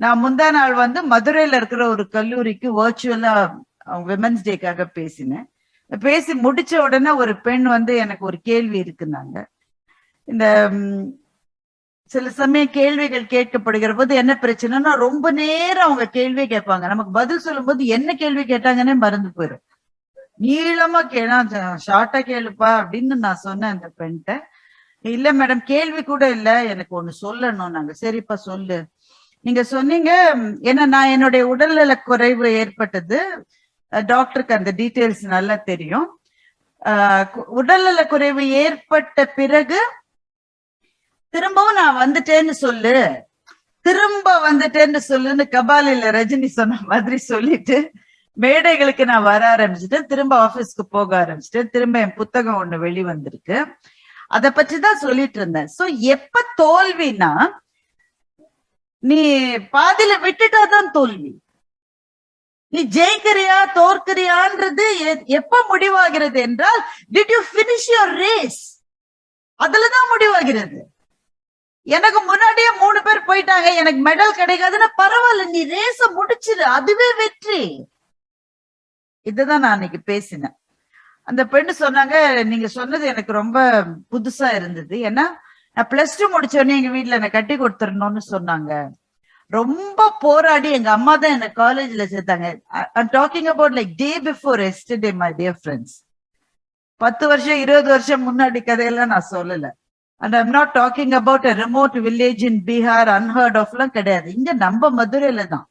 நான் முந்தா நாள் வந்து மதுரையில இருக்கிற ஒரு கல்லூரிக்கு வர்ச்சுவலா விமன்ஸ் டேக்காக பேசினேன். பேசி முடிச்ச உடனே ஒரு பெண் வந்து எனக்கு ஒரு கேள்வி இருக்குன்னாங்க. இந்த சில சமயம் கேள்விகள் கேட்கப்படுகிற போது என்ன பிரச்சனைன்னா ரொம்ப நேரம் அவங்க கேள்வி கேட்பாங்க. நமக்கு பதில் சொல்லும்போது என்ன கேள்வி கேட்டாங்கன்னே மறந்து போயிடும் நீளமா கேளா ஷார்ட்டா கேளுப்பா அப்படின்னு நான் சொன்னேன் அந்த பெண்கிட்ட. இல்ல மேடம் கேள்வி கூட இல்ல. எனக்கு ஒண்ணு சொல்லணும் நாங்க சரிப்பா சொல்லு. நீங்க சொன்னீங்க ஏன்னா நான் என்னுடைய உடல்நல குறைவு ஏற்பட்டது. டாக்டருக்கு அந்த டீட்டெயில்ஸ் நல்லா தெரியும். உடல்நல குறைவு ஏற்பட்ட பிறகு திரும்பவும் நான் வந்துட்டேன்னு சொல்லு. திரும்ப வந்துட்டேன்னு சொல்லுன்னு கபாலில ரஜினி சொன்ன மாதிரி சொல்லிட்டு மேடைகளுக்கு நான் வர ஆரம்பிச்சுட்டேன். திரும்ப ஆபீஸ்க்கு போக ஆரம்பிச்சிட்டேன். திரும்ப என் புத்தகம் ஒண்ணு வெளி வந்திருக்கு அத பற்றி தான் சொல்லிட்டு இருந்தேன். சோ எப்ப தோல்வினா நீ பாதியில விட்டுட்டாதான் தோல்வி. நீ ஜெயிக்கிறியா தோற்கிறியான்றது எப்ப முடிவாகிறது என்றால் did you finish your race அதுலதான் முடிவாகிறது. எனக்கு முன்னாடியே மூணு பேர் போயிட்டாங்க எனக்கு மெடல் கிடைக்காதுன்னா பரவாயில்ல நீ ரேஸ முடிச்சிரு அதுவே வெற்றி. இதுதான் நான் அன்னைக்கு பேசினேன். அந்த பெண்ணு சொன்னாங்க நீங்க சொன்னது எனக்கு ரொம்ப புதுசா இருந்தது. ஏன்னா நான் பிளஸ் டூ முடிச்சோடனே எங்க வீட்டுல என்னை கட்டி கொடுத்துடணும்னு சொன்னாங்க. ரொம்ப போராடி எங்க அம்மா தான் என்ன காலேஜ்ல சேர்த்தாங்க. Talking about like day before yesterday my dear friends பத்து வருஷம் இருபது வருஷம் முன்னாடி கதையெல்லாம் நான் சொல்லல. And I'm not talking about a remote village in Bihar unheard ஆஃப்லாம் கிடையாது. இங்க நம்ம மதுரையில தான்.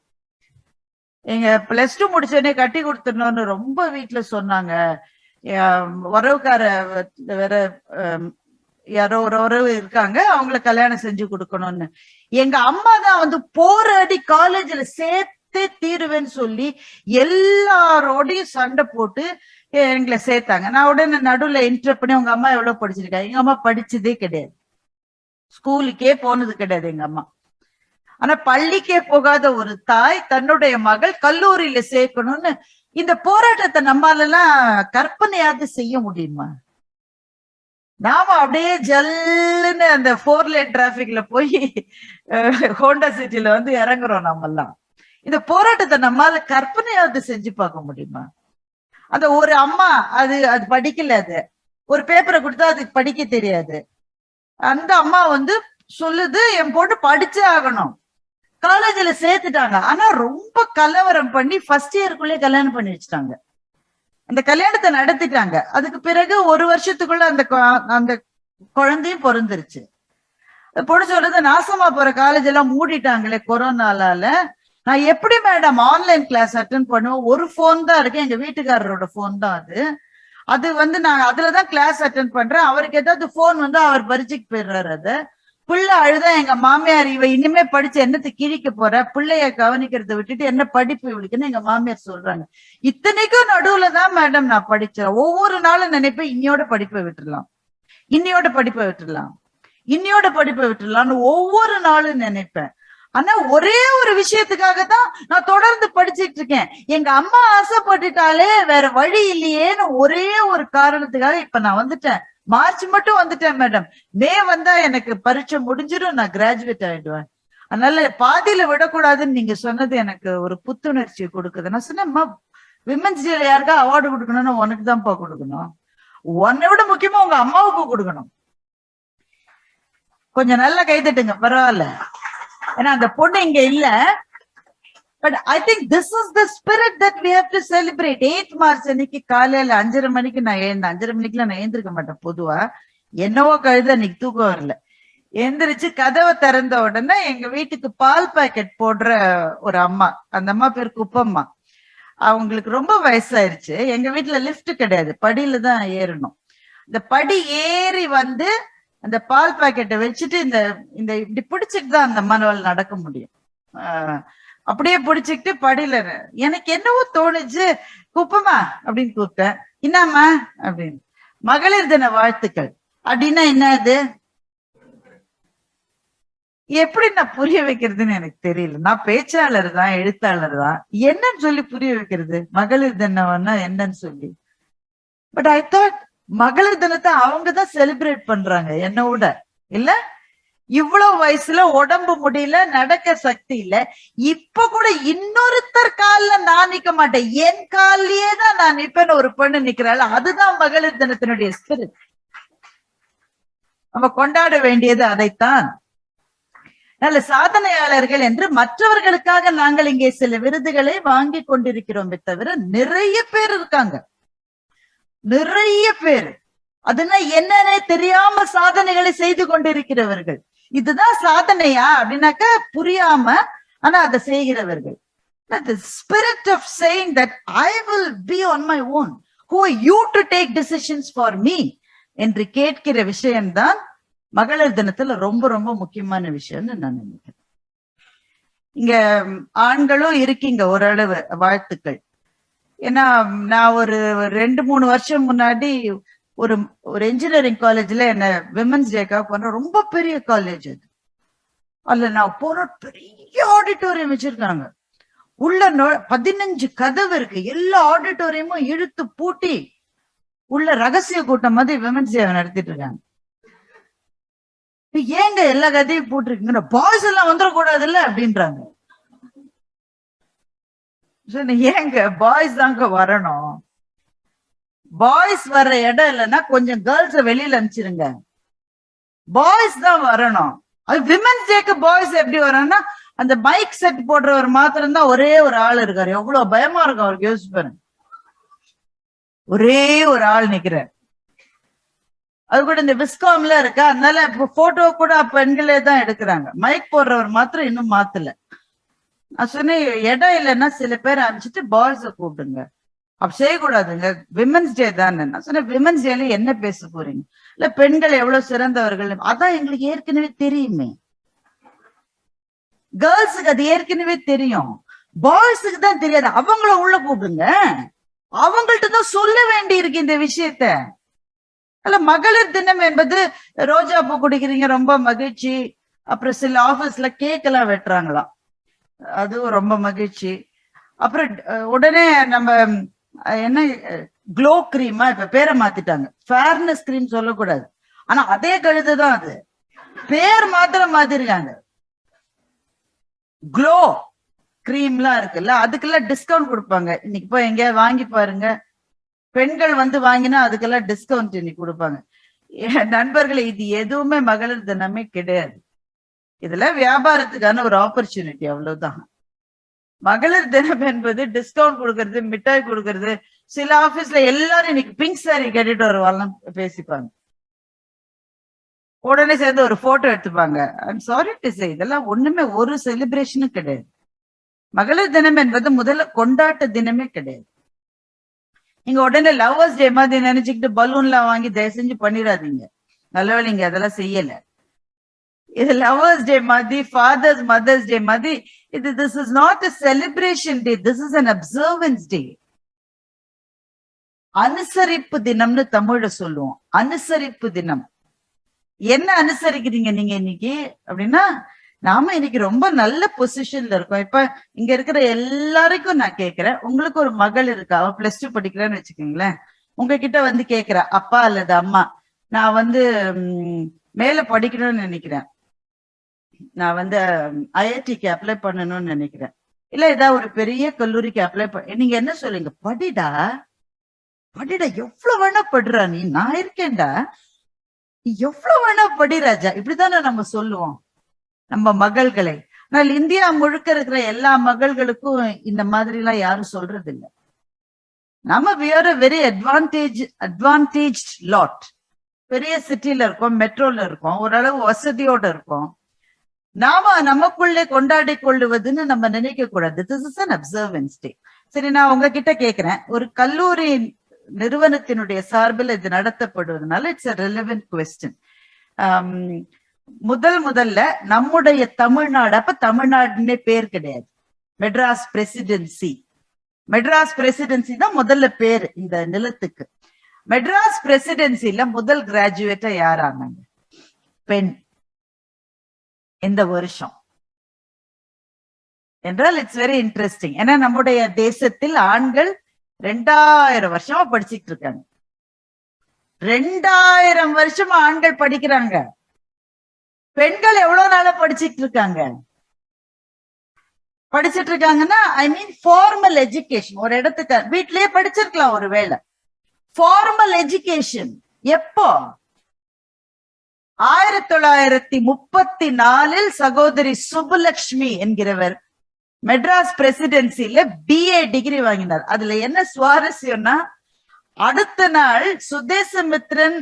எங்க பிளஸ் டூ முடிச்சோடனே கட்டி கொடுத்துடணும்னு ரொம்ப வீட்டுல சொன்னாங்க. உறவுக்கார வேற ஹம், யாரோ ஒரு உறவு இருக்காங்க அவங்கள கல்யாணம் செஞ்சு கொடுக்கணும்னு. எங்க அம்மா தான் வந்து போராடி காலேஜ்ல சேர்த்தே தீருவேன்னு சொல்லி எல்லாரோடையும் சண்டை போட்டு எங்களை சேர்த்தாங்க. நான் உடனே நடுவுல இன்டர் பண்ணி உங்க அம்மா எவ்வளவு படிச்சிருக்காங்க எங்க அம்மா படிச்சதே கிடையாது. ஸ்கூலுக்கே போனது கிடையாது எங்க அம்மா. ஆனா பள்ளிக்கே போகாத ஒரு தாய் தன்னுடைய மகள் கல்லூரியில சேர்க்கணும்னு இந்த போராட்டத்தை நம்மாலெல்லாம் கற்பனையாவது செய்ய முடியுமா? நாம அப்படியே ஜல்லுன்னு அந்த ஃபோர் லேன் டிராபிக்ல போய் ஹோண்டா சிட்டில வந்து இறங்குறோம் நம்ம எல்லாம் இந்த போராட்டத்தை நம்மால கற்பனையாவது செஞ்சு பார்க்க முடியுமா? அந்த ஒரு அம்மா அது அது படிக்கல அது. ஒரு பேப்பரை கொடுத்தா அதுக்கு படிக்க தெரியாது. அந்த அம்மா வந்து சொல்லுது என் பொண்ணு படிச்சே ஆகணும். காலேஜ்ல சேர்த்துட்டாங்க. ஆனா ரொம்ப கலவரம் பண்ணி ஃபர்ஸ்ட் இயருக்குள்ளேயே கல்யாணம் பண்ணி வச்சுட்டாங்க. அந்த கல்யாணத்தை நடத்திட்டாங்க அதுக்கு பிறகு ஒரு வருஷத்துக்குள்ள அந்த அந்த குழந்தையும் பிறந்துருச்சு. பொண்ணு சொல்றது நாசமா போற காலேஜ் எல்லாம் மூடிட்டாங்களே கொரோனாலால. நான் எப்படி மேடம் ஆன்லைன் கிளாஸ் அட்டன் பண்ணுவேன்? ஒரு ஃபோன் தான் இருக்கு. எங்க வீட்டுக்காரரோட ஃபோன் தான் அது. அது வந்து நான் அதுலதான் கிளாஸ் அட்டன் பண்றேன். அவருக்கு ஏதாவது ஃபோன் வந்து அவர் பரிச்சுக்கு போயிடுறாரு அதை. புள்ள அழுதா எங்க மாமியார் இவ இனிமே படிச்சு என்னத்தை கிழிக்க போற? பிள்ளைய கவனிக்கிறதை விட்டுட்டு என்ன படிப்பு இவளுக்குன்னு எங்க மாமியார் சொல்றாங்க. இத்தனைக்கும் நடுவுல தான் மேடம் நான் படிச்சேன். ஒவ்வொரு நாளும் நினைப்பேன் இன்னையோட படிப்பை விட்டுடலாம். இன்னையோட படிப்பை விட்டுடலாம். இன்னையோட படிப்பை விட்டுடலாம்னு ஒவ்வொரு நாளும் நினைப்பேன். ஆனா ஒரே ஒரு விஷயத்துக்காக தான் நான் தொடர்ந்து படிச்சிட்டு இருக்கேன். எங்க அம்மா ஆசைப்பட்டுட்டாலே வேற வழி இல்லையேன்னு ஒரே ஒரு காரணத்துக்காக இப்ப நான் வந்துட்டேன். மார்ச் மட்டும் வந்துட்டேன் மேடம் மே வந்தா எனக்கு பரீட்சை முடிஞ்சிடும் நான் கிராஜுவேட் ஆயிடுவேன். அதனால பாதியில விடக்கூடாதுன்னு நீங்க சொன்னது எனக்கு ஒரு புத்துணர்ச்சி கொடுக்குது. நான் சொன்னேன் விமன்ஸ் டேல யாருக்கா அவார்டு கொடுக்கணும்னு உனக்கு தான்ப்பா கொடுக்கணும். உன்னை விட முக்கியமா உங்க அம்மாவுக்கு கொடுக்கணும். கொஞ்சம் நல்லா கைதட்டுங்க பரவாயில்ல. ஏன்னா அந்த பொண்ணு இங்க இல்ல. But I think this is the spirit that we have to celebrate eight March அன்னைக்கு காலையில அஞ்சரை மணிக்கு நான் எழுந்தேன் அஞ்சரை மணிக்குலாம் நான் எழுந்திருக்க மாட்டேன் பொதுவா. என்னவோ கழுத அன்னைக்கு தூக்கம் வரல. எந்திரிச்சு கதவை திறந்த உடனே எங்க வீட்டுக்கு பால் பாக்கெட் போடுற ஒரு அம்மா அந்த அம்மா பேர் குப்பம்மா. அவங்களுக்கு ரொம்ப வயசாயிருச்சு. எங்க வீட்டுல லிப்ட் கிடையாது. படியில தான் ஏறணும். இந்த படி ஏறி வந்து அந்த பால் பாக்கெட்டை வச்சுட்டு இந்த இந்த இப்படி பிடிச்சிட்டு தான் அந்த அம்மாவால் நடக்க முடியும். ஆஹ் அப்படியே பிடிச்சுக்கிட்டு படியில எனக்கு என்னவோ தோணுச்சு. குப்பமா? அப்படின்னு கூப்பிட்டேன். என்னம்மா அப்படின்னு. மகளிர் தின வாழ்த்துக்கள். அப்படின்னா என்ன அது எப்படி நான் புரிய வைக்கிறதுன்னு எனக்கு தெரியல. நான் பேச்சாளர் தான் எழுத்தாளர் தான். என்னன்னு சொல்லி புரிய வைக்கிறது? மகளிர் தினம்னா என்னன்னு சொல்லி. பட் ஐ தாட் மகளிர் தினத்தை அவங்க தான் செலிப்ரேட் பண்றாங்க என்ன விட. இல்ல? இவ்வளவு வயசுல உடம்பு முடியல நடக்க சக்தி இல்ல. இப்ப கூட இன்னொருத்தர் கால்ல நான் நிக்க மாட்டேன். என் கால்லயே தான் நான் நிப்பேன்னு ஒரு பொண்ணு நிக்கிறாள். அதுதான் மகளிர் தினத்தினுடைய ஸ்பிரிட் நம்ம கொண்டாட வேண்டியது அதைத்தான். நல்ல சாதனையாளர்கள் என்று மற்றவர்களுக்காக நாங்கள் இங்கே சில விருதுகளை வாங்கி கொண்டிருக்கிறோமே தவிர நிறைய பேர் இருக்காங்க. நிறைய பேர். அதுனா என்னன்னே தெரியாம சாதனைகளை செய்து கொண்டிருக்கிறவர்கள். இதுதான் சாதனையா அப்படின்னாக்கா புரியாம ஆனா அதை செய்கிறவர்கள் the spirit of saying that I will be on my own. Who are you to take decisions for me? என்று கேட்கிற விஷயம்தான் மகளிர் தினத்துல ரொம்ப ரொம்ப முக்கியமான விஷயம்னு நான் நினைக்கிறேன் இங்க ஆண்களும் இருக்கீங்க ஓரளவு வாழ்த்துக்கள் ஏன்னா நான் ஒரு ரெண்டு மூணு வருஷம் முன்னாடி ஒரு ஒரு இன்ஜினியரிங் காலேஜ்ல என்ன விமன்ஸ் டேக்காக போன ரொம்ப பெரிய காலேஜ் அது. அதுல நான் போன பெரிய ஆடிட்டோரியம் வச்சிருக்காங்க. உள்ள பதினஞ்சு கதவு இருக்கு. எல்லா ஆடிட்டோரியமும் இழுத்து பூட்டி உள்ள ரகசிய கூட்டம் மாதிரி விமன்ஸ் டே நடத்திட்டு இருக்காங்க. ஏங்க எல்லா கதையும் போட்டிருக்கீங்க பாய்ஸ் எல்லாம் வந்துடக்கூடாதுல்ல அப்படின்றாங்க. ஏங்க பாய்ஸ் தாங்க வரணும்? பாய்ஸ் வர்ற இடம் இல்லைன்னா கொஞ்சம் கேர்ள்ஸ வெளியில அனுப்பிச்சிருங்க. பாய்ஸ் தான் வரணும். அது விமன்ஸ் டேக்கு பாய்ஸ் எப்படி வரணும்னா அந்த பைக் செட் போடுறவர் மாத்திரம் தான் ஒரே ஒரு ஆள் இருக்காரு. எவ்வளவு பயமா இருக்கும் அவருக்கு யோசிச்சு பாருங்க. ஒரே ஒரு ஆள் நிக்கிறார். அது கூட இந்த விஸ்காம்ல இருக்கா? அதனால இப்போ போட்டோ கூட பெண்களே தான் எடுக்கிறாங்க. மைக் போடுறவர் மாத்திரம் இன்னும் மாத்தல. நான் சொன்னேன் இடம் இல்லைன்னா சில பேர் அனுப்பிச்சிட்டு பாய்ஸ கூப்பிடுங்க. அப்ப செய்யக்கூடாதுங்க விமன்ஸ் டே தானே நான் சொன்னேன்? விமன்ஸ் டேல என்ன பேச போறீங்க? இல்ல பெண்கள் எவ்வளவு சிறந்தவர்கள்? அதான் எங்களுக்கு ஏற்கனவே தெரியுமே. கேர்ள்ஸுக்கு அது ஏற்கனவே தெரியும். பாய்ஸுக்கு தான் தெரியாது. அவங்கள உள்ள கூப்பிடுங்க. அவங்கள்ட்ட தான் சொல்ல வேண்டி இருக்கு இந்த விஷயத்த. அல்ல மகளிர் தினம் என்பது ரோஜா பூ குடிக்கிறீங்க ரொம்ப மகிழ்ச்சி. அப்புறம் சில ஆபீஸ்ல கேக் எல்லாம் வெட்டுறாங்களாம். அதுவும் ரொம்ப மகிழ்ச்சி. அப்புறம் உடனே நம்ம என்ன க்ளோ கிரீமா இப்ப பேரை மாத்திட்டாங்க. ஃபேர்னஸ் கிரீம் சொல்லக்கூடாது. ஆனா அதே கழுதுதான் அது. பேர் மாத்திரம் மாத்திருக்காங்க. க்ளோ கிரீம்லாம் இருக்குல்ல அதுக்கெல்லாம் டிஸ்கவுண்ட் கொடுப்பாங்க. இன்னைக்கு போய் எங்கேயாவது வாங்கி பாருங்க. பெண்கள் வந்து வாங்கினா அதுக்கெல்லாம் டிஸ்கவுண்ட் இன்னைக்கு கொடுப்பாங்க. என் நண்பர்களே இது எதுவுமே மகளிர் தினமே கிடையாது. இதுல வியாபாரத்துக்கான ஒரு ஆப்பர்ச்சுனிட்டி அவ்வளவுதான். மகளிர் தினம் என்பது டிஸ்கவுண்ட் கொடுக்கறது மிட்டாய் கொடுக்கறது. சில ஆபீஸ்ல எல்லாரும் இன்னைக்கு பிங்க் சாரி கட்டிட்டு வருவாங்கலாம் பேசிப்பாங்க. உடனே சேர்ந்து ஒரு போட்டோ எடுத்துப்பாங்க. ஐம் சாரி டு சே இதெல்லாம் ஒண்ணுமே ஒரு செலிப்ரேஷனும் கிடையாது. மகளிர் தினம் என்பது முதல்ல கொண்டாட்ட தினமே கிடையாது. நீங்க உடனே லவ்வர்ஸ் டே மாதிரி நினைச்சுக்கிட்டு பலூன்லாம் வாங்கி தயவு செஞ்சு பண்ணிடாதீங்க. நல்லவேளைங்க அதெல்லாம் செய்யல. இது லவ்வர்ஸ் டே மாதிரி ஃபாதர்ஸ் மதர்ஸ் டே மாதிரி இது this is not a celebration day this is an observance day அனுசரிப்பு தினம்னு தமிழ சொல்லுவோம். அனுசரிப்பு தினம் என்ன அனுசரிக்கிறீங்க நீங்க இன்னைக்கு? அப்படின்னா நாம இன்னைக்கு ரொம்ப நல்ல பொசிஷன்ல இருக்கோம். இப்ப இங்க இருக்கிற எல்லாருக்கும் நான் கேக்குறேன் உங்களுக்கு ஒரு மகள் இருக்கா? அவ பிளஸ் டூ படிக்கிறேன்னு வச்சுக்கோங்களேன். உங்ககிட்ட வந்து கேக்குறா அப்பா அல்லது அம்மா நான் வந்து மேல படிக்கணும்னு நினைக்கிறேன். நான் வந்து ஐஐடிக்கு அப்ளை பண்ணணும்னு நினைக்கிறேன். இல்ல ஏதாவது ஒரு பெரிய கல்லூரிக்கு அப்ளை பண்ண நீங்க என்ன சொல்லுங்க? படிடா? படிடா எவ்வளவு வேணா படுறா நீ. நான் இருக்கேன்டா. நீ எவ்வளவு வேணா படி ராஜா. இப்படித்தானே நம்ம சொல்லுவோம். நம்ம மகள்களை. ஆனால் இந்தியா முழுக்க இருக்கிற எல்லா மகள்களுக்கும் இந்த மாதிரி எல்லாம் யாரும் சொல்றது இல்லை நம்ம we are very advantage advantage lot பெரிய சிட்டில இருக்கோம் மெட்ரோல இருக்கோம். ஓரளவு வசதியோட இருக்கோம். நாம நமக்குள்ளே கொண்டாடி கொள்ளுவதுன்னு நம்ம நினைக்க கூடாது. This is an observance day சரி நான் உங்ககிட்ட கேக்குறேன். ஒரு கல்லூரி நிறுவனத்தினுடைய சார்பில் இது நடத்தப்படுவதனால it's a relevant question um, முதல் முதல்ல நம்முடைய தமிழ்நாடு அப்ப தமிழ்நாடுன்னே பேர் கிடையாது. மெட்ராஸ் பிரசிடென்சி மெட்ராஸ் பிரசிடென்சி தான் முதல்ல பேர் இந்த நிலத்துக்கு. மெட்ராஸ் பிரசிடென்சில முதல் கிராஜுவேட்டா யார் ஆனாங்க? பெண். இந்த வருஷம். என்றால் இட்ஸ் வெரி இன்ட்ரெஸ்டிங் ஏன்னா நம்முடைய தேசத்தில் ஆண்கள் ரெண்டாயிரம் வருஷமா படிச்சுட்டு இருக்காங்க. ரெண்டாயிரம் வருஷமா ஆண்கள் படிக்கிறாங்க. பெண்கள் எவ்வளவு நாளா படிச்சுட்டு இருக்காங்க? படிச்சிட்டு இருக்காங்கன்னா ஐ மீன் ஃபார்மல் எஜுகேஷன் ஒரு இடத்துக்கு வீட்லயே படிச்சிருக்கலாம் ஒருவேளை ஃபார்மல் எஜுகேஷன் எப்போ? ஆயிரத்தி தொள்ளாயிரத்தி முப்பத்தி நாலில் சகோதரி சுபலட்சுமி என்கிறவர் மெட்ராஸ் பிரசிடென்சில பிஏ டிகிரி வாங்கினார். அதுல என்ன சுவாரஸ்யம்னா அடுத்த நாள் சுதேசமித்ரன்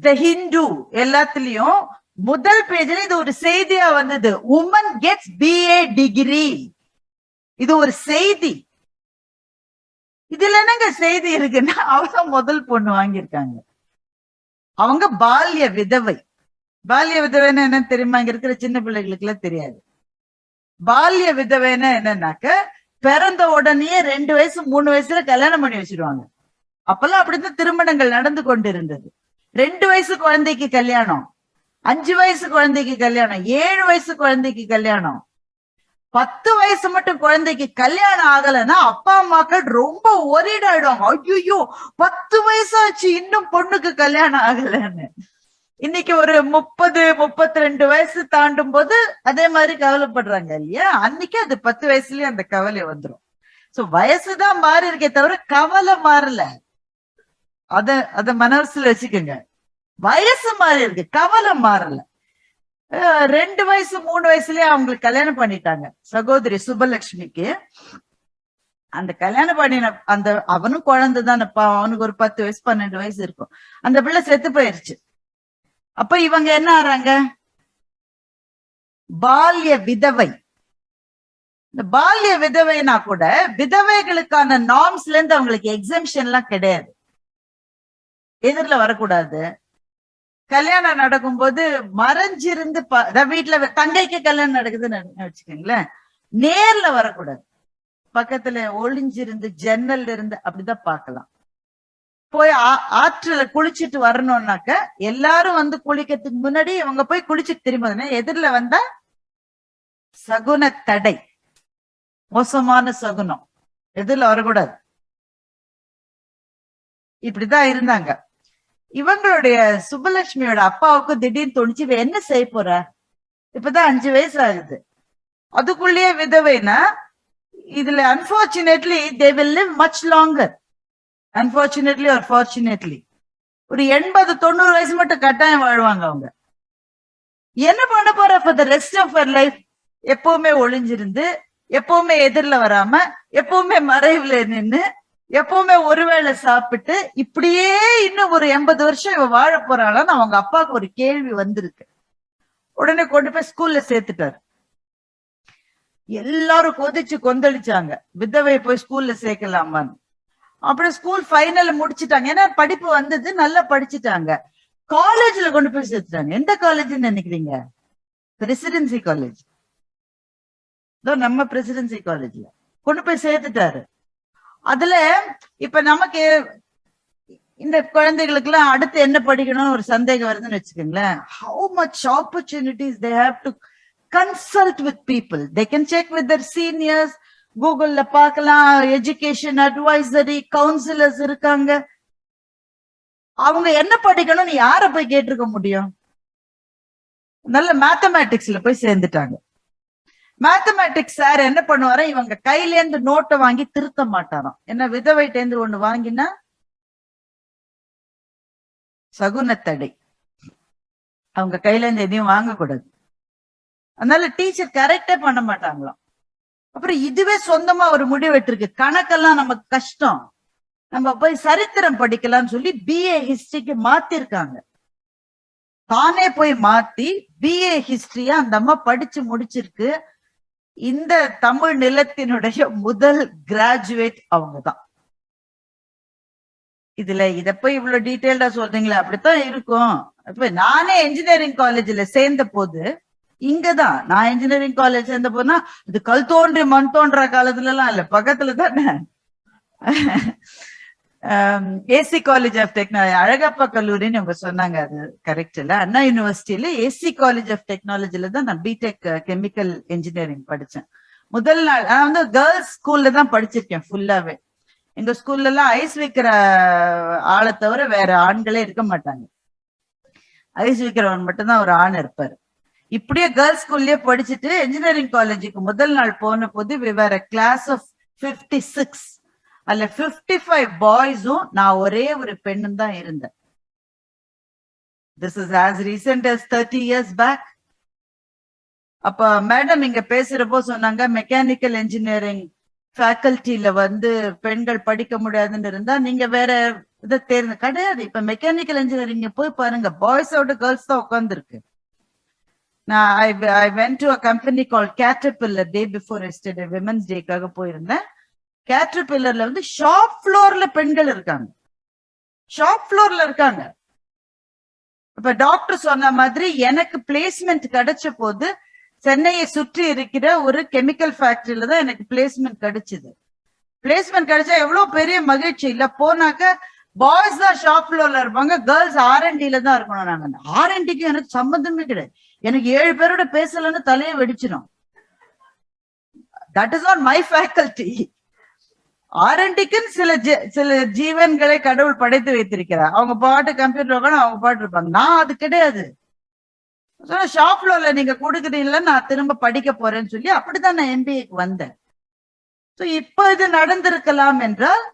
த ஹிந்து எல்லாத்துலயும் முதல் பேஜ்ல இது ஒரு செய்தியா வந்தது. உமன் கெட்ஸ் பிஏ டிகிரி இது ஒரு செய்தி. இதுல என்னங்க செய்தி இருக்குன்னா அவங்க முதல் பொண்ணு வாங்கியிருக்காங்க. அவங்க பால்ய விதவை. பால்ய விதவைன்னா என்னன்னு தெரியுமா? இங்க இருக்கிற சின்ன பிள்ளைகளுக்கு எல்லாம் தெரியாது. பால்ய விதவைன்னா என்னன்னாக்க பிறந்த உடனே ரெண்டு வயசு மூணு வயசுல கல்யாணம் பண்ணி வச்சிருவாங்க. அப்பெல்லாம் அப்படித்தான் திருமணங்கள் நடந்து கொண்டிருந்தது. ரெண்டு வயசு குழந்தைக்கு கல்யாணம் அஞ்சு வயசு குழந்தைக்கு கல்யாணம் ஏழு வயசு குழந்தைக்கு கல்யாணம். பத்து வயசு மட்டும் குழந்தைக்கு கல்யாணம் ஆகலைன்னா அப்பா அம்மாக்கள் ரொம்ப ஒரீட் ஆயிடுவாங்க ஐயோ பத்து வயசாச்சு இன்னும் பொண்ணுக்கு கல்யாணம் ஆகலைன்னு. இன்னைக்கு ஒரு முப்பது முப்பத்தி ரெண்டு வயசு தாண்டும் போது அதே மாதிரி கவலைப்படுறாங்க இல்லையா? அன்னைக்கு அது பத்து வயசுலயே அந்த கவலை வந்துரும். சோ வயசுதான் மாறி இருக்கே தவிர கவலை மாறல. அத அத மனசுல வச்சுக்கோங்க. வயசு மாறி இருக்கு கவலை மாறல. ரெண்டு வயசு மூணு வயசுலயே அவங்களுக்கு கல்யாணம் பண்ணிட்டாங்க. சகோதரி சுபலட்சுமிக்கு அந்த கல்யாணம் பண்ணின அந்த அவனும் குழந்தை தானப்பா அவனுக்கு ஒரு பத்து வயசு பன்னெண்டு வயசு இருக்கும். அந்த பிள்ளை செத்து போயிருச்சு. அப்ப இவங்க என்ன ஆறாங்க? பால்ய விதவை. இந்த பால்ய விதவைனா கூட விதவைகளுக்கான நார்ம்ஸ்ல இருந்து அவங்களுக்கு எக்ஸம்ஷன் எல்லாம் கிடையாது. எதிரில வரக்கூடாது. கல்யாணம் நடக்கும்போது மறைஞ்சிருந்து அதாவது வீட்டுல தங்கைக்கு கல்யாணம் நடக்குதுன்னு வச்சுக்கோங்களேன் நேர்ல வரக்கூடாது. பக்கத்துல ஒளிஞ்சிருந்து ஜன்னல்ல இருந்து அப்படிதான் பார்க்கலாம். போய் ஆ- ஆற்றுல குளிச்சுட்டு வரணும்னாக்க எல்லாரும் வந்து குளிக்கிறதுக்கு முன்னாடி இவங்க போய் குளிச்சுட்டு திரும்ப எதிரில வந்தா சகுன தடை. மோசமான சகுனம். எதிரில வரக்கூடாது. இப்படிதான் இருந்தாங்க. இவங்களுடைய சுப்பலட்சுமியோட அப்பாவுக்கு திடீர்னு தோணுச்சு இவ என்ன செய்ய போற? இப்பதான் அஞ்சு வயசு ஆகுது. அதுக்குள்ளேயே விதவைனா இதுல unfortunately they will live much longer unfortunately or fortunately ஒரு எண்பது தொண்ணூறு வயசு மட்டும் கட்டாயம் வாழ்வாங்க அவங்க. என்ன பண்ண போற for the rest of our life எப்பவுமே ஒளிஞ்சிருந்து எப்பவுமே எதிரில் வராம எப்பவுமே மறைவுல நின்னு எப்பவுமே ஒருவேளை சாப்பிட்டு இப்படியே இன்னும் ஒரு எண்பது வருஷம் இவ வாழ போறாளான்னு அவங்க அப்பாவுக்கு ஒரு கேள்வி வந்திருக்கு. உடனே கொண்டு போய் ஸ்கூல்ல சேர்த்துட்டாரு. எல்லாரும் கொதிச்சு கொந்தளிச்சாங்க. விதவை போய் ஸ்கூல்ல சேர்க்கலாமான்னு. அப்புறம் ஸ்கூல் ஃபைனல் முடிச்சிட்டாங்க. ஏன்னா படிப்பு வந்தது நல்லா படிச்சுட்டாங்க. காலேஜ்ல கொண்டு போய் சேர்த்துட்டாங்க. எந்த காலேஜ்னு நினைக்கிறீங்க? பிரசிடென்சி காலேஜ் நம்ம பிரசிடென்சி காலேஜ்ல கொண்டு போய் சேர்த்துட்டாரு. அதுல இப்ப நமக்கு இந்த குழந்தைகளுக்கு எல்லாம் அடுத்து என்ன படிக்கணும்னு ஒரு சந்தேகம் வருதுன்னு வச்சுக்கோங்களேன். How much opportunities they have to consult with people they can check with their seniors கூகுள்ல பார்க்கலாம். எஜுகேஷன் அட்வைசரி கவுன்சிலர்ஸ் இருக்காங்க. அவங்க என்ன படிக்கணும்னு யார போய் கேட்டிருக்க முடியும்? நல்ல மேத்தமேட்டிக்ஸ்ல போய் சேர்ந்துட்டாங்க. மேத்தமேட்டிக்ஸ் சார் என்ன பண்ணுவாரா? இவங்க கையில இருந்து நோட்டை வாங்கி திருத்த மாட்டாராம். என்ன விதவைட்ட இருந்து ஒண்ணு வாங்கினா? சகுனத்தடை அவங்க கையில இருந்து எதையும் வாங்கக்கூடாது. அதனால டீச்சர் கரெக்டே பண்ண மாட்டாங்களாம். அப்புறம் இதுவே சொந்தமா ஒரு முடிவு எடுத்திருக்கு. கணக்கெல்லாம் நமக்கு கஷ்டம். நம்ம போய் சரித்திரம் படிக்கலாம்னு சொல்லி பிஏ ஹிஸ்டரிக்கு மாத்திருக்காங்க. தானே போய் மாத்தி பிஏ ஹிஸ்டரியா அந்த அம்மா படிச்சு முடிச்சிருக்கு. இந்த தமிழ் நிலத்தினுடைய முதல் கிராஜுவேட் அவங்க தான் இதுல இத போய் இவ்வளவு டீட்டெயில்டா சொல்றீங்களா அப்படித்தான் இருக்கும். இப்ப நானே இன்ஜினியரிங் காலேஜ்ல சேர்ந்த போது இங்கதான் நான் இன்ஜினியரிங் காலேஜ் சேர்ந்த போதுனா இது கல் தோன்றி மண் தோன்ற காலத்துல எல்லாம் இல்ல பக்கத்துல தானே AC college of technology Alagappa கல்லூரின்னு இவங்க சொன்னாங்க அது கரெக்ட் இல்ல. அண்ணா யூனிவர்சிட்டியில ஏசி காலேஜ் ஆஃப் டெக்னாலஜில தான் நான் பிடெக் கெமிக்கல் இன்ஜினியரிங் படிச்சேன். முதல் நாள் நான் வந்து கேர்ள்ஸ் ஸ்கூல்ல தான் படிச்சிருக்கேன் ஃபுல்லாவே எங்க ஸ்கூல்ல எல்லாம் ஐஸ் வைக்கிற uh, ஆளை தவிர வேற ஆண்களே இருக்க மாட்டாங்க. ஐஸ் வைக்கிறவன் மட்டும்தான் ஒரு ஆண் இருப்பாரு. இப்படியே கேர்ள்ஸ் ஸ்கூல்லயே படிச்சுட்டு இன்ஜினியரிங் காலேஜுக்கு முதல் நாள் போன போது வேற கிளாஸ் ஆஃப் பிப்டி சிக்ஸ் அதுல பிப்டி ஃபைவ் பாய்ஸும் நான் ஒரே ஒரு பெண்ணும் தான் இருந்தேன். This is as recent as thirty years back அப்ப மேடம் இங்க பேசுறப்போ சொன்னாங்க மெக்கானிக்கல் இன்ஜினியரிங் ஃபேக்கல்ட்டியில வந்து பெண்கள் படிக்க முடியாதுன்னு இருந்தா நீங்க வேற இதை தேர்ந்து கிடையாது. இப்ப மெக்கானிக்கல் இன்ஜினியரிங் போய் பாருங்க பாய்ஸோட கேர்ள்ஸ் தான் உட்காந்துருக்கு நான் I I went to a company call Caterpillar day before yesterday women's டேக்காக போயிருந்தேன். கேட்டர்பில்லர்ல வந்து ஷாப் ஃப்ளோர்ல பெண்கள் இருக்காங்க. ஷாப் ஃப்ளோர்ல இருக்காங்க. இப்ப டாக்டர் சொன்ன மாதிரி எனக்கு பிளேஸ்மெண்ட் கிடைச்ச போது சென்னையை சுற்றி இருக்கிற ஒரு கெமிக்கல் ஃபேக்டரியில தான் எனக்கு பிளேஸ்மெண்ட் கிடைச்சது. பிளேஸ்மெண்ட் கிடைச்சா எவ்வளவு பெரிய மகிழ்ச்சி. இல்ல போனாக்க பாய்ஸ் தான் ஷாப் ஃப்ளோர்ல இருப்பாங்க கேர்ள்ஸ் ஆர்என்டில தான் இருக்கணும் நாங்க. ஆர்என்டிக்கு எனக்கு சம்பந்தமே கிடையாது. எனக்கு ஏழு பேரோட பேசலன்னு தலையை வெடிச்சிடும். That is not my faculty ஆர்என்டிக்குன்னு சில சில ஜீவன்களை கடவுள் படைத்து வைத்திருக்கிறார். அவங்க பாட்டு கம்ப்யூட்டர் உட்காந்து அவங்க பாட்டு இருப்பாங்க. நான் அது கிடையாது. ஷாப் ஃப்ளோர்ல நீங்க கொடுக்குறீங்களா? நான் திரும்ப படிக்க போறேன்னு சொல்லி அப்படிதான் நான் எம்பிஏக்கு வந்தேன். சோ இப்போ இது நடந்திருக்கலாம் என்றால்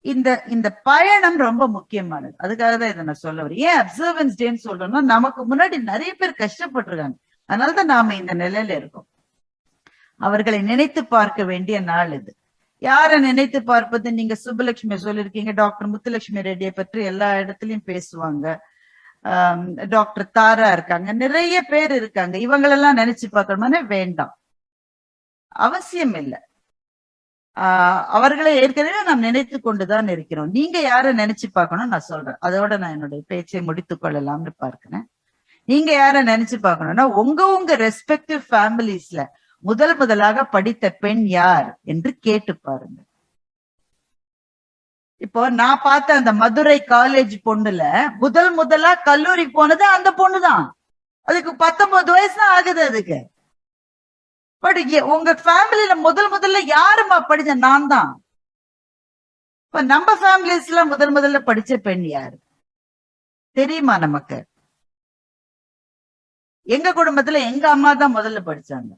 இந்த இந்த பயணம் ரொம்ப முக்கியமானது. அதுக்காக தான் இதை நான் சொல்ல வரேன். ஏன் அப்சர்வன்ஸ் டேன்னு சொல்றோம்னா நமக்கு முன்னாடி நிறைய பேர் கஷ்டப்பட்டிருக்காங்க. அதனாலதான் நாம இந்த நிலையில இருக்கோம். அவர்களை நினைத்து பார்க்க வேண்டிய நாள் இது. யாரை நினைத்து பார்ப்பது? நீங்க சுப்புலட்சுமி சொல்லிருக்கீங்க டாக்டர் முத்துலட்சுமி ரெட்டியை பற்றி எல்லா இடத்துலயும் பேசுவாங்க. டாக்டர் தாரா இருக்காங்க. நிறைய பேர் இருக்காங்க. இவங்களெல்லாம் நினைச்சு பார்க்கணும்னா வேண்டாம். அவசியம் இல்லை. ஆஹ் அவர்களை ஏற்கனவே நாம் நினைத்து கொண்டுதான் இருக்கிறோம். நீங்க யார நினைச்சு பார்க்கணும் நான் சொல்றேன். அதோட நான் என்னுடைய பேச்சை முடித்துக் கொள்ளலாம்னு பார்க்கிறேன். நீங்க யார நினைச்சு பார்க்கணும்னா உங்க உங்க ரெஸ்பெக்டிவ் ஃபேமிலிஸ்ல முதல் முதலாக படித்த பெண் யார் என்று கேட்டு பாருங்க இப்போ நான் பார்த்த அந்த மதுரை காலேஜ் பொண்ணுல முதல் முதலா கல்லூரிக்கு போனது அந்த பொண்ணுதான். அதுக்கு பத்தொன்பது வயசு தான் ஆகுது அதுக்கு. பட் உங்க ஃபேமிலியில முதல் முதல்ல யாரும்மா படிச்ச? நான் தான். இப்ப நம்ம ஃபேமிலிஸ்ல முதல் முதல்ல படிச்ச பெண் யாரு? தெரியுமா நமக்கு? எங்க குடும்பத்துல எங்க அம்மா தான் முதல்ல படிச்சாங்க?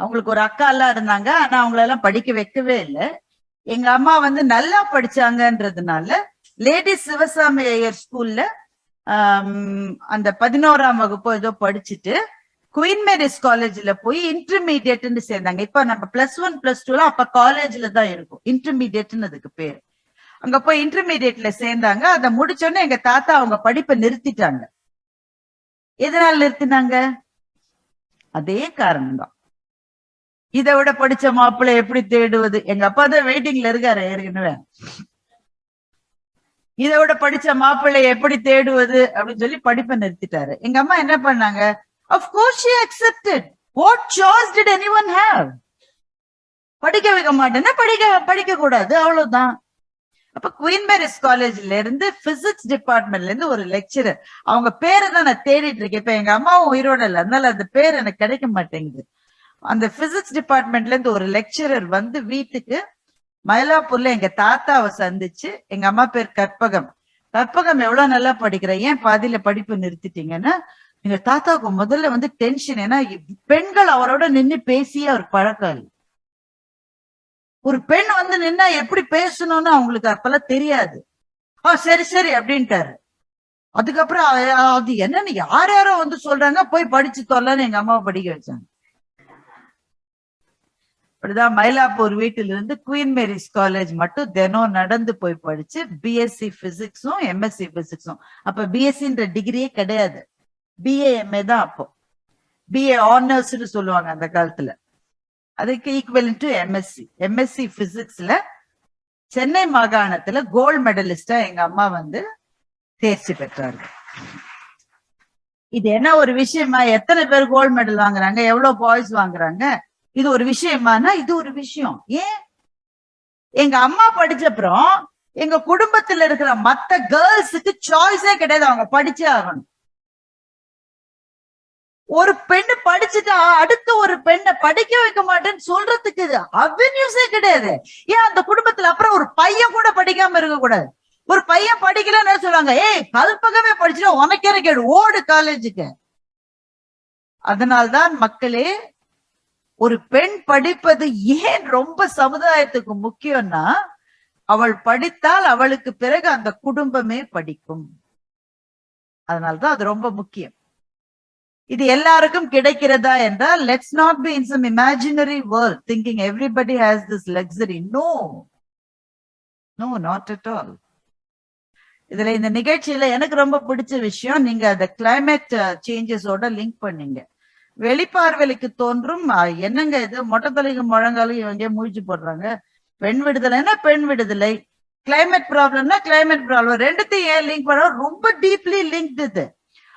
அவங்களுக்கு ஒரு அக்கா எல்லாம் இருந்தாங்க. ஆனா அவங்கள எல்லாம் படிக்க வைக்கவே இல்லை. எங்க அம்மா வந்து நல்லா படிச்சாங்கன்றதுனால லேடிஸ் சிவசாமி ஐயர் ஸ்கூல்ல அந்த பதினோராம் வகுப்பு ஏதோ படிச்சுட்டு குயின் மேரிஸ் காலேஜ்ல போய் இன்டர்மீடியட்னு சேர்ந்தாங்க. இப்ப நம்ம பிளஸ் ஒன் பிளஸ் டூல அப்ப காலேஜ்ல தான் இருக்கும். இன்டர்மீடியட்னு அதுக்கு பேர். அங்க போய் இன்டர்மீடியட்ல சேர்ந்தாங்க. அதை முடிச்சோடனே எங்க தாத்தா அவங்க படிப்பை நிறுத்திட்டாங்க. எதனால நிறுத்தினாங்க? அதே காரணம் தான் இதை விட படிச்ச மாப்பிள்ளை எப்படி தேடுவது? எங்க அப்பா தான் வெயிட்டிங்ல இருக்காரு ஏற்கனவே. இதை விட படிச்ச மாப்பிள்ளை எப்படி தேடுவது? அப்படின்னு சொல்லி படிப்பை நிறுத்திட்டாரு. எங்க அம்மா என்ன பண்ணாங்க? Of course she accepted what choice did any one have படிக்க வைக்க மாட்டேன்னா படிக்க படிக்க கூடாது அவ்வளவுதான். அப்ப குயின் மேரிஸ் காலேஜ்ல இருந்து பிசிக்ஸ் டிபார்ட்மெண்ட்ல இருந்து ஒரு லெக்சரர் அவங்க பேரை தான் நான் தேடிட்டு இருக்கேன். இப்ப எங்க அம்மாவும் உயிரோட இல்லை. அதனால அந்த பேர் எனக்கு கிடைக்க மாட்டேங்குது. அந்த பிசிக்ஸ் டிபார்ட்மெண்ட்ல இருந்து ஒரு லெக்சரர் வந்து வீட்டுக்கு மயிலாப்பூர்ல எங்க தாத்தாவை சந்திச்சு எங்க அம்மா பேர் கற்பகம். கற்பகம் எவ்வளவு நல்லா படிக்கிற ஏன் பாதியில படிப்பு நிறுத்திட்டீங்கன்னா எங்க தாத்தாவுக்கு முதல்ல வந்து டென்ஷன் ஏன்னா பெண்கள் அவரோட நின்னு பேசியே அவர் பழக்கம் ஒரு பெண் வந்து நின்னா எப்படி பேசணும்னு அவங்களுக்கு அப்பெல்லாம் தெரியாது. ஆ சரி சரி அப்படின்ட்டாரு. அதுக்கப்புறம் அது என்னன்னு யார் யாரோ வந்து சொல்றாங்க போய் படிச்சு தொல்லன்னு எங்க அம்மாவை படிக்க வச்சாங்க. அப்படிதான் மயிலாப்பூர் வீட்டில இருந்து குயின் மேரிஸ் காலேஜ் மட்டும் தினம் நடந்து போய் படிச்சு பிஎஸ்சி பிசிக்ஸும் எம்எஸ்சி பிசிக்ஸும் அப்ப பிஎஸ்சின்ற டிகிரியே கிடையாது. பிஏ எம்ஏ தான் அப்போ. பிஏ ஆனர்ஸ்னு சொல்லுவாங்க அந்த காலத்துல. அதுக்கு ஈக்குவல் டு எம்எஸ்சி எம்எஸ்சி பிசிக்ஸ்ல சென்னை மாகாணத்துல கோல்டு மெடலிஸ்டா எங்க அம்மா வந்து தேர்ச்சி பெற்றார்கள். இது என்ன ஒரு விஷயமா? எத்தனை பேர் கோல்டு மெடல் வாங்குறாங்க? எவ்வளவு பாய்ஸ் வாங்குறாங்க? இது ஒரு விஷயமானா இது ஒரு விஷயம். ஏன்? எங்க அம்மா படிச்சப்புறம் எங்க குடும்பத்துல இருக்கிற மத்த கேர்ள்ஸுக்கு சாய்ஸே கிடையாது. அவங்க படிச்சே ஆகணும். ஒரு பெண்ணு படிச்சுட்டா அடுத்த ஒரு பெண்ணை படிக்க வைக்க மாட்டேன்னு சொல்றதுக்கு அவென்யூஸே கிடையாது. ஏன்? அந்த குடும்பத்துல அப்புறம் ஒரு பையன் கூட படிக்காம இருக்க கூடாது. ஒரு பையன் படிக்கலன்னு சொல்லுவாங்க? ஏய் கல்பகமே படிச்சுட்டா உனக்கே கேடு? ஓடு காலேஜுக்கு அதனால்தான் மக்களே ஒரு பெண் படிப்பது ஏன் ரொம்ப சமுதாயத்துக்கு முக்கியம்னா அவள் படித்தால் அவளுக்கு பிறகு அந்த குடும்பமே படிக்கும். அதனால்தான் அது ரொம்ப முக்கியம். இது எல்லாருக்கும் கிடைக்கிறதா என்றால் let's not be in some imaginary world thinking everybody has this luxury no no not at all இதுல இந்த நிகழ்ச்சியில எனக்கு ரொம்ப பிடிச்ச விஷயம் நீங்க அந்த கிளைமேட் சேஞ்சஸோட லிங்க் பண்ணீங்க. வெளிப்பார்வைக்கு தோன்றும் என்னங்க இது? மொட்டை முழங்காலையும் இவங்க மூழ்கி போடுறாங்க. பெண் விடுதலைன்னா பெண் விடுதலை. கிளைமேட் ப்ராப்ளம்னா கிளைமேட் ப்ராப்ளம் ரெண்டுத்தையும் ஏன் லிங்க் பண்ண ரொம்ப டீப்லி லிங்க்டு இது.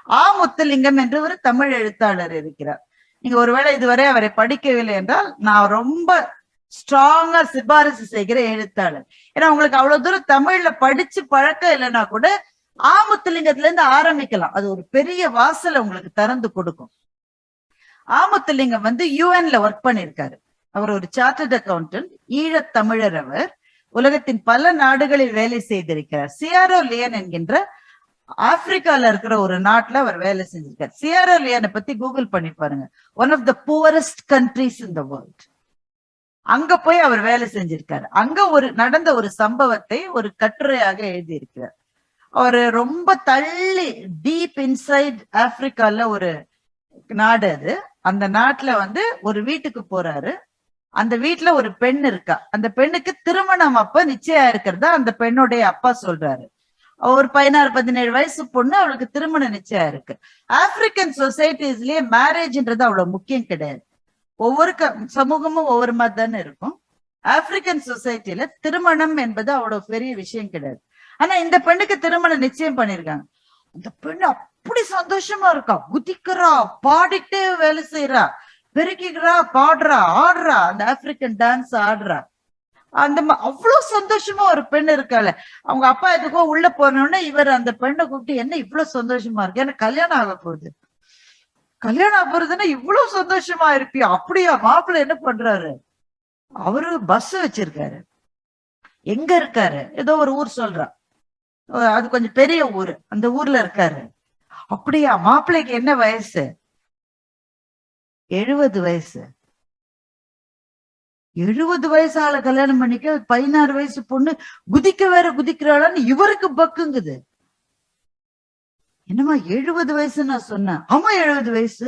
ஆ முத்துலிங்கம் என்று ஒரு தமிழ் எழுத்தாளர் இருக்கிறார். நீங்க ஒருவேளை இதுவரை அவரை படிக்கவில்லை என்றால் நான் ரொம்ப ஸ்ட்ராங்கா சிபாரிசு செய்கிற எழுத்தாளர். ஏன்னா உங்களுக்கு அவ்வளவு தூரம் தமிழ்ல படிச்சு பழக்கம் இல்லைன்னா கூட ஆமுத்துலிங்கத்துல இருந்து ஆரம்பிக்கலாம். அது ஒரு பெரிய வாசலை உங்களுக்கு திறந்து கொடுக்கும். ஆமுத்துலிங்கம் வந்து யூஎன்ல ஒர்க் பண்ணிருக்காரு. அவர் ஒரு சார்ட்டர்ட் அக்கௌண்டன்ட் ஈழத் தமிழர் அவர். உலகத்தின் பல நாடுகளில் வேலை செய்திருக்கிறார். சியாரோ லியன் என்கின்ற ஆப்பிரிக்கால இருக்கிற ஒரு நாட்டுல அவர் வேலை செஞ்சிருக்காரு. சியாரோ லியனை பத்தி கூகுள் பண்ணி பாருங்க. One of the poorest countries in the world அங்க போய் அவர் வேலை செஞ்சிருக்காரு. அங்க ஒரு நடந்த ஒரு சம்பவத்தை ஒரு கட்டுரையாக எழுதியிருக்கிறார். அவர் ரொம்ப தள்ளி டீப் இன்சைட் ஆப்பிரிக்கால ஒரு நாடு அது. அந்த நாட்டுல வந்து ஒரு வீட்டுக்கு போறாரு. அந்த வீட்டுல ஒரு பெண் இருக்கா. அந்த பெண்ணுக்கு திருமணம் அப்ப நிச்சயம் இருக்கிறதா அந்த பெண்ணுடைய அப்பா சொல்றாரு. ஒரு பதினாறு பதினேழு வயசு பொண்ணு அவளுக்கு திருமண நிச்சயம் இருக்கு. ஆப்பிரிக்கன் சொசைட்டிஸ்லயே மேரேஜ்ன்றது அவ்வளவு முக்கியம் கிடையாது. ஒவ்வொரு க- சமூகமும் ஒவ்வொரு மாதிரி தானே இருக்கும். ஆப்பிரிக்கன் சொசைட்டில திருமணம் என்பது அவ்வளவு பெரிய விஷயம் கிடையாது. ஆனா இந்த பெண்ணுக்கு திருமணம் நிச்சயம் பண்ணிருக்காங்க. அந்த பெண்ணு அப்படி சந்தோஷமா இருக்கா? குதிக்கிறா பாடிட்டே வேலை செய்யறா பெருக்கிக்கிறா பாடுறா ஆடுறா அந்த ஆப்பிரிக்கன் டான்ஸ் ஆடுறா. அந்த அவ்வளவு சந்தோஷமா ஒரு பெண் இருக்காள. அவங்க அப்பா எதுக்கோ உள்ள போனோடனே இவர் அந்த பெண்ணை கூப்பிட்டு என்ன இவ்வளவு சந்தோஷமா இருக்கு எனக்கு கல்யாணம் ஆக போகுது. கல்யாணம் ஆக போறதுன்னா இவ்வளவு சந்தோஷமா இருப்பியா? அப்படியா? மாப்பிள்ளை என்ன பண்றாரு? அவரு பஸ் வச்சிருக்காரு. எங்க இருக்காரு? ஏதோ ஒரு ஊர் சொல்றா. அது கொஞ்சம் பெரிய ஊரு. அந்த ஊர்ல இருக்காரு. அப்படியா? மாப்பிள்ளைக்கு என்ன வயசு? எழுபது வயசு. எழுபது வயசு ஆள கல்யாணம் பண்ணிக்க பதினாறு வயசு பொண்ணு குதிக்க வேற குதிக்கிறாளான்னு இவருக்கு பக்குங்குது. என்னமா எழுபது வயசு நான் சொன்னேன். ஆமா எழுபது வயசு.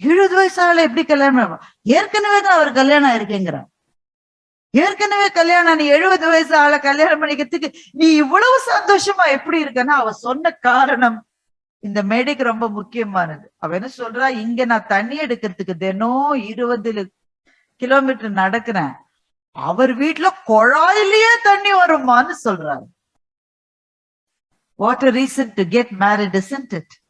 எழுபது வயசு ஆள எப்படி கல்யாணம் ஏற்கனவே தான் அவர் கல்யாணம் ஆயிருக்கேங்கிறான். ஏற்கனவே கல்யாணம் நீ எழுபது வயசு ஆள கல்யாணம் பண்ணிக்கிறதுக்கு நீ இவ்வளவு சந்தோஷமா எப்படி இருக்கன்னா அவ சொன்ன காரணம் இந்த மேடைக்கு ரொம்ப முக்கியமானது. அவ என்ன சொல்றா? இங்க நான் தண்ணி எடுக்கிறதுக்கு தினம் இருபது கிலோமீட்டர் நடக்கிறேன். அவர் வீட்டுல குழாயிலேயே தண்ணி வருமான்னு சொல்றாரு. What reason to get married isn't it?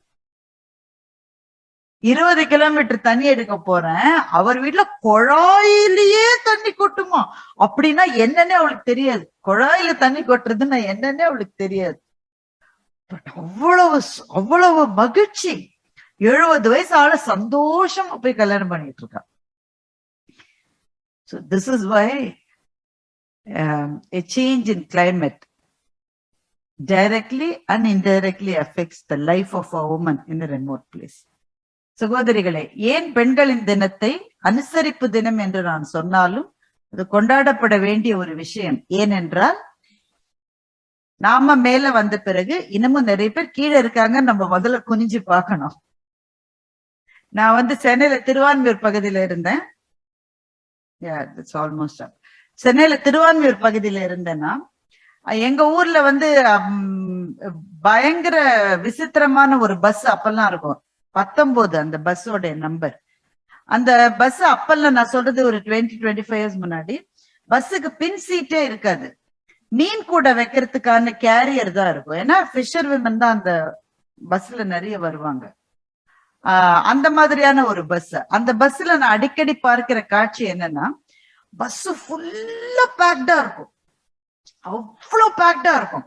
இருபது கிலோமீட்டர் தண்ணி எடுக்க போறேன். அவர் வீட்டுல குழாயிலேயே தண்ணி கொட்டுமா? அப்படின்னா என்னன்னே அவளுக்கு தெரியாது. குழாயில தண்ணி கொட்டுறதுன்னா என்னன்னே அவளுக்கு தெரியாது. பட் அவ்வளவு அவ்வளவு மகிழ்ச்சி. எழுபது வயசு ஆள சந்தோஷமா போய் கல்யாணம் பண்ணிட்டு இருக்கா. So this is why um, a change in climate directly and indirectly affects the life of a woman in a remote place. சகோதரிகளே ஏன் பெண்களின் தினத்தை அனுசரிப்பு தினம் என்று நான் சொன்னாலும் அது கொண்டாடப்பட வேண்டிய ஒரு விஷயம். ஏனென்றால் நாம மேல வந்த பிறகு இன்னமும் நிறைய பேர் கீழே இருக்காங்க நம்ம முதல்ல குனிஞ்சு பார்க்கணும். நான் வந்து சென்னையில திருவான்மையூர் பகுதியில இருந்தேன். ஆல்மோஸ்ட் சென்னையில திருவான்மியூர் பகுதியில இருந்தேன்னா எங்க ஊர்ல வந்து ஹம், பயங்கர விசித்திரமான ஒரு பஸ் அப்பெல்லாம் இருக்கும். பத்தொன்பது அந்த பஸ்ஸோட நம்பர் அந்த பஸ் அப்பெல்லாம் நான் சொல்றது ஒரு டுவெண்ட்டி டுவெண்ட்டி ஃபைவ் இயர்ஸ் முன்னாடி பஸ்ஸுக்கு பின் சீட்டே இருக்காது. மீன் கூட வைக்கிறதுக்கான கேரியர் தான் இருக்கும். ஏன்னா ஃபிஷர் விமன் தான் அந்த பஸ்ல நிறைய வருவாங்க. ஆஹ் அந்த மாதிரியான ஒரு பஸ் அந்த பஸ்ல நான் அடிக்கடி பார்க்கிற காட்சி என்னன்னா பஸ் ஃபுல்லா பேக்டா இருக்கும். அவ்வளவு பேக்டா இருக்கும்.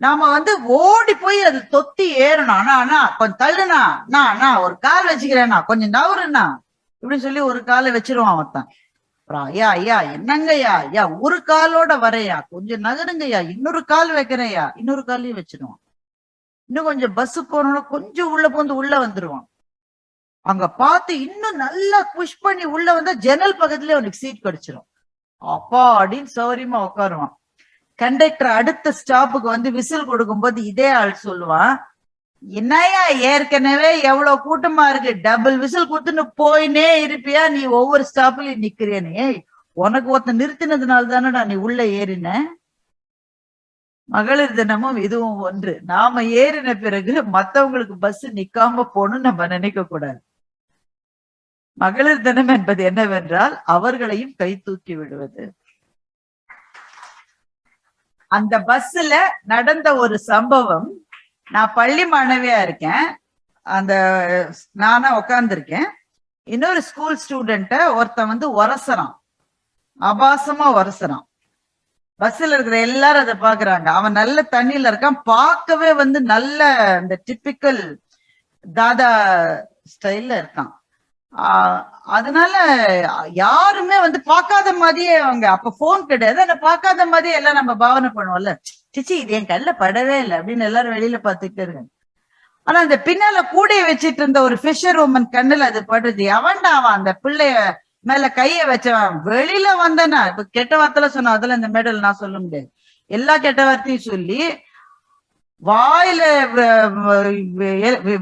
நாம வந்து ஓடி போய் அது தொத்தி ஏறணும். அண்ணா அண்ணா கொஞ்சம் தள்ளுனா நான் அண்ணா ஒரு கால் வச்சுக்கிறேண்ணா. கொஞ்சம் நவருண்ணா இப்படி சொல்லி ஒரு காலை வச்சிருவான் ஒருத்தன் அப்புறம் ஐயா ஐயா என்னங்கய்யா? ஐயா ஒரு காலோட வரையா? கொஞ்சம் நகருங்கய்யா. இன்னொரு கால் வைக்கிறேயா இன்னொரு காலையும் வச்சிருவான் இன்னும் கொஞ்சம் பஸ் போனோம்னா கொஞ்சம் உள்ள போந்து உள்ள வந்துருவான் அங்க பார்த்து இன்னும் நல்லா புஷ் பண்ணி உள்ள வந்தா ஜன்னல் பக்கத்துலயே அவனுக்கு சீட் கிடைச்சிரும். அப்பா அப்படின்னு சௌரியமா உட்காருவான். கண்டக்டர் அடுத்த ஸ்டாப்புக்கு வந்து விசில் கொடுக்கும்போது இதே ஆள் சொல்லுவான். என்னையா ஏற்கனவே எவ்வளவு கூட்டமா இருக்கு? டபுள் விசில் கொடுத்துன்னு போயினே இருப்பியா? நீ ஒவ்வொரு ஸ்டாப்லயும் நிக்கிறேனே உனக்கு ஒருத்தன் நிறுத்தினதுனால தானடா நீ உள்ள ஏறின? மகளிர் தினமும் இதுவும் ஒன்று. நாம ஏறின பிறகு மத்தவங்களுக்கு பஸ் நிக்காம போகணும்னு நம்ம நினைக்க கூடாது. மகளிர் தினம் என்பது என்னவென்றால் அவர்களையும் கை தூக்கி விடுவது. அந்த பஸ்ல நடந்த ஒரு சம்பவம் நான் பள்ளி மாணவியா இருக்கேன். அந்த நானா உட்காந்துருக்கேன் இன்னொரு ஸ்கூல் ஸ்டூடெண்ட்ட ஒருத்தன் வந்து உரசறான். அபாசமா உரசறான். பஸ்ல இருக்கிற எல்லாரும் அதை பாக்குறாங்க. அவன் நல்ல தண்ணியில இருக்கான். பார்க்கவே வந்து நல்ல இந்த டிப்பிக்கல் தாதா ஸ்டைல்ல இருக்கான். அதனால யாருமே வந்து பார்க்காத மாதிரியே அவங்க அப்ப போன் கிடையாது. ஆனா பார்க்காத மாதிரியே எல்லாம் நம்ம பாவனை பண்ணுவோம்ல. சிச்சி இது என் கல்ல படவே இல்லை அப்படின்னு எல்லாரும் வெளியில பாத்துக்கிட்டு இருக்காங்க. ஆனா அந்த பின்னால கூடைய வச்சிட்டு இருந்த ஒரு ஃபிஷர் உமன் கண்ணுல அது படுது. அவன்டா அவன் அந்த பிள்ளைய மேல கைய வச்சவன்? வெளியில வந்தனா இப்ப கெட்ட வார்த்தைல சொன்ன அதெல்லாம் இந்த மெடல் நான் சொல்ல முடியாது. எல்லா கெட்ட வார்த்தையும் சொல்லி வாயில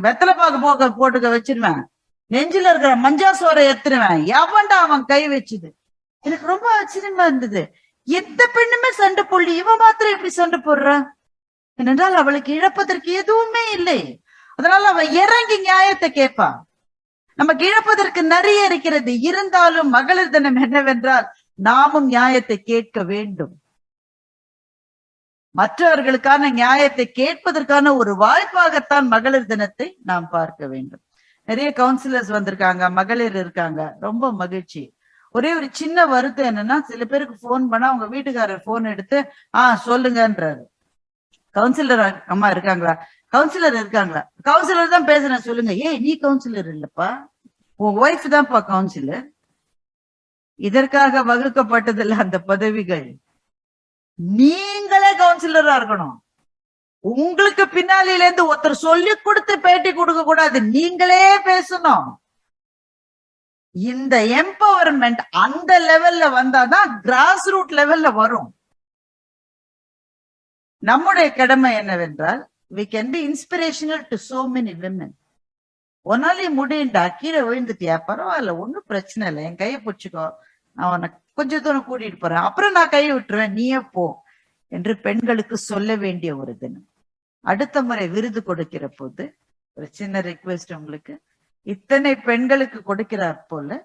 வெத்தலை பாக்கு போக்க போட்டுக்க வச்சிருவேன். நெஞ்சில இருக்கிற மஞ்சா சோறை எடுத்துருவேன் எவன்டா அவன் கை வச்சுது? எனக்கு ரொம்ப ஆச்சரியமா இருந்தது. எந்த பெண்ணுமே சண்டை போடல. இவன் மாத்திரம் எப்படி சண்டை போடுறா? ஏனென்றால் அவளுக்கு இழப்பதற்கு எதுவுமே இல்லை. அதனால அவன் இறங்கி நியாயத்தை கேட்பான் நமக்கு இழப்பதற்கு நிறைய இருக்கிறது. இருந்தாலும் மகளிர் தினம் என்னவென்றால் நாமும் நியாயத்தை கேட்க வேண்டும். மற்றவர்களுக்கான நியாயத்தை கேட்பதற்கான ஒரு வாய்ப்பாகத்தான் மகளிர் தினத்தை நாம் பார்க்க வேண்டும். நிறைய கவுன்சிலர்ஸ் வந்திருக்காங்க மகளிர் இருக்காங்க. ரொம்ப மகிழ்ச்சி. ஒரே ஒரு சின்ன வருத்தம் என்னன்னா சில பேருக்கு போன் பண்ணா அவங்க வீட்டுக்காரர் போன் எடுத்து ஆஹ் சொல்லுங்கன்றாரு. கவுன்சிலர் அம்மா இருக்காங்களா? கவுன்சிலர் இருக்காங்களா? கவுன்சிலர் தான் பேசுறேன் சொல்லுங்க. ஏய் நீ கவுன்சிலர் இல்லப்பா. உன் ஒய்ஃப் தான்ப்பா கவுன்சிலர் இதற்காக வகுக்கப்பட்டதில்ல அந்த பதவிகள். நீங்களே கவுன்சிலரா இருக்கணும். உங்களுக்கு பின்னாலில இருந்து ஒருத்தர் சொல்லி கொடுத்து பேட்டி கொடுக்க கூடாது. நீங்களே பேசணும். இந்த எம்பவர்மெண்ட் அந்த லெவல்ல வந்தாதான் கிராஸ் ரூட் லெவல்ல வரும். நம்முடைய கடமை என்னவென்றால் we can be inspirational to so many women ஒன்னாலே முடியுண்டா கீழே விழுந்துட்டியா? பரவாயில்ல ஒன்றும் பிரச்சனை இல்லை. என் கையை பிடிச்சிக்கோ. நான் உனக்கு கொஞ்ச தூரம் கூட்டிட்டு போறேன். அப்புறம் நான் கை விட்டுருவேன். நீயே போ என்று பெண்களுக்கு சொல்ல வேண்டிய ஒரு தினம். அடுத்த முறை விருது கொடுக்கிற போது ஒரு சின்ன ரிக்வெஸ்ட் உங்களுக்கு. இத்தனை பெண்களுக்கு கொடுக்கிறார் போல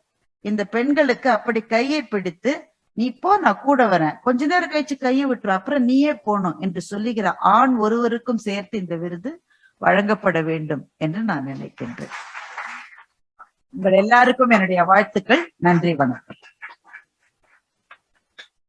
இந்த பெண்களுக்கு அப்படி கையை பிடித்து நீ போ நான் கூட வரேன். கொஞ்ச நேரம் கழிச்சு கையை விட்டுரு. அப்புறம் நீயே போனோம் என்று சொல்லுகிற ஆண் ஒருவருக்கும் சேர்த்து இந்த விருது வழங்கப்பட வேண்டும் என்று நான் நினைக்கின்றேன். உங்கள் எல்லாருக்கும் என்னுடைய வாழ்த்துக்கள். நன்றி வணக்கம்.